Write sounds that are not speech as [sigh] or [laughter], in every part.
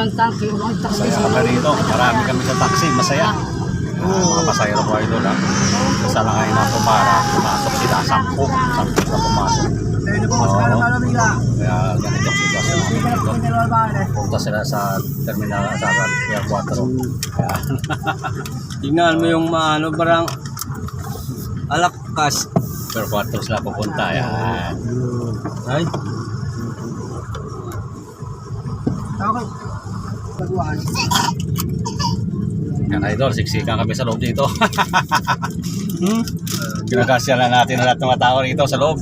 ng tanke, ulo taxi. Masaya kami rito. Marami kami sa taxi. Masaya. Uh, mga pasayro ko idol ha. Isa lang kayo na pumara. Pumasok sila. Sampu. Sampu sila pumasok. Oo. Kaya ganitong sitwasyon namin dito. Punta sila sa terminal sa Pier 4. Kaya [laughs] Tingnan mo yung maano parang alakas. Pier 4 sila pupunta. Yan. Ay, Okay. Yan idol. Siksikan kami sa loob dito. [laughs] hmm? Ginagasya na natin na lahat ng mga tao rito sa loob.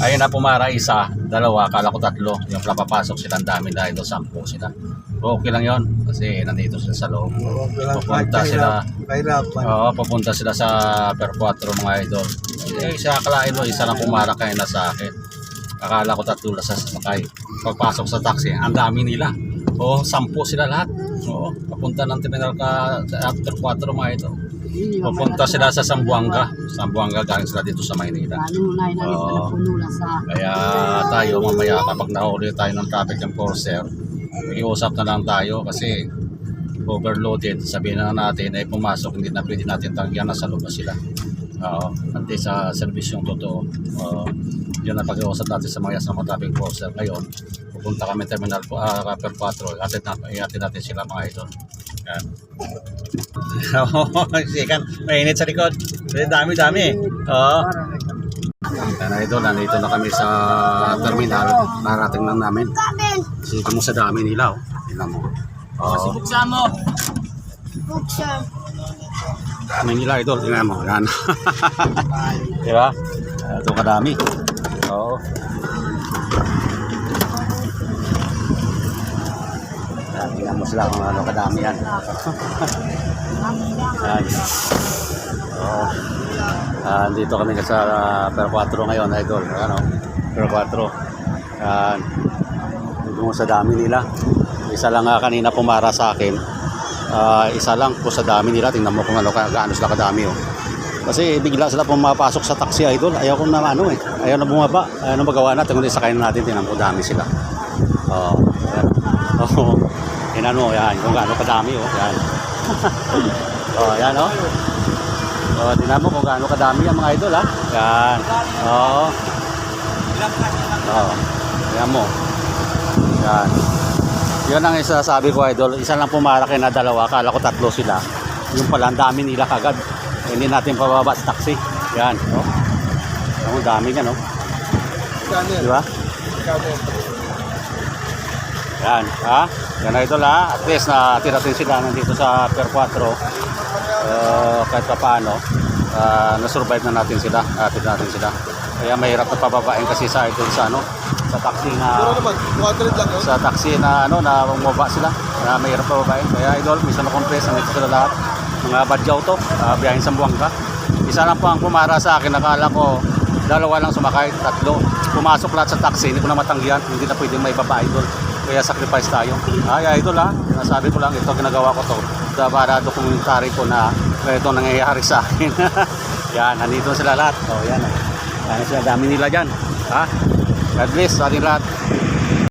Ayun na pumara isa, dalawa, kala ko tatlo. Yung pala papasok sila, ang dami dahil doon, sampu sila. Okay lang yon kasi nandito sila sa loob. Pupunta sila. Oo, pupunta sila sa Per 4 mga idol. Eh, siya akalain mo, isa lang pumara kayo na sa akin. Akala ko tatlo na sa sasakay. Pagpasok sa taxi, ang dami nila. Oo, sampu sila lahat. Oo, papunta ng terminal ka after 4 mga idol. Pupunta sila sa Sambuanga. Sambuanga galing sila dito sa Maynila. Oo. Kaya tayo mamaya kapag nahuli tayo ng traffic enforcer, iusap na lang tayo kasi overloaded. Sabihin na natin ay pumasok, hindi na pwede natin tanggihan na sa loob na sila. Oo, hindi sa serbisyong totoo. Oo, yun ang pag-iusap natin sa mga sa mga traffic enforcer. Ngayon, pupunta kami terminal po, uh, per 4, atid, na, iatid natin sila mga idol. Yan. [laughs] Sikan, mainit sa likod. Dami, dami. Oo. Yan idol, nandito na kami sa terminal. Narating lang namin. Sige mo sa dami nila, oh. Tingnan mo. Oo. Buksan mo. Dami nila idol, tingnan mo. Yan. [laughs] Di ba? Ito kadami. Oo. Yan, tingnan mo sila kung ano kadami yan. [laughs] yan. Oo. Ah, dito kami sa uh, Per 4 ngayon, idol. Ano? Per 4. Yan. Dito mo sa dami nila. Isa lang nga kanina pumara sa akin. Ah, isa lang po sa dami nila. Tingnan mo kung ano, gaano sila kadami. Oh. Kasi bigla sila pumapasok sa taxi idol. Ayaw ko na ano eh. Ayaw na bumaba. Ayaw na magawa natin. Kundi sakayin natin. Tingnan mo dami sila. Oo. yan. [laughs] Oo. Tingnan mo. Yan. Kung gaano kadami. Oh. Yan. [laughs] oh, yan oh. Oh, tingnan mo kung gaano kadami ang mga idol ha. Yan. Oo. Oo. Tingnan mo. Yan. Yun ang isa sabi ko idol, isa lang pumaraki na dalawa, akala ko tatlo sila. Yung pala, ang dami nila kagad. Hindi natin pababa sa taxi. Yan, no? Ang dami nga, no? Di ba? Yan, ha? Yan idol, ha? At least na tiratin sila nandito sa Per 4. Uh, kahit pa paano, uh, na-survive na natin sila. Atid natin sila. Kaya mahirap na pababain kasi sa idol sa ano, sa taxi na naman, 200 lang sa taxi na ano na bumaba sila na mahirap pa babae kaya idol minsan na compress nandito sila lahat mga badyaw to uh, biyahin sa Buanga isa lang po ang pumara sa akin nakala ko dalawa lang sumakay tatlo pumasok lahat sa taxi hindi ko na matanggihan hindi na pwedeng may baba idol kaya sacrifice tayo. Ay idol ha sinasabi ko lang ito ginagawa ko to. Para dokumentary ko na ito nangyayari sa akin. [laughs] Yan nandito sila lahat. Oh yan yan sila dami nila dyan. Ha? God bless sa ating lahat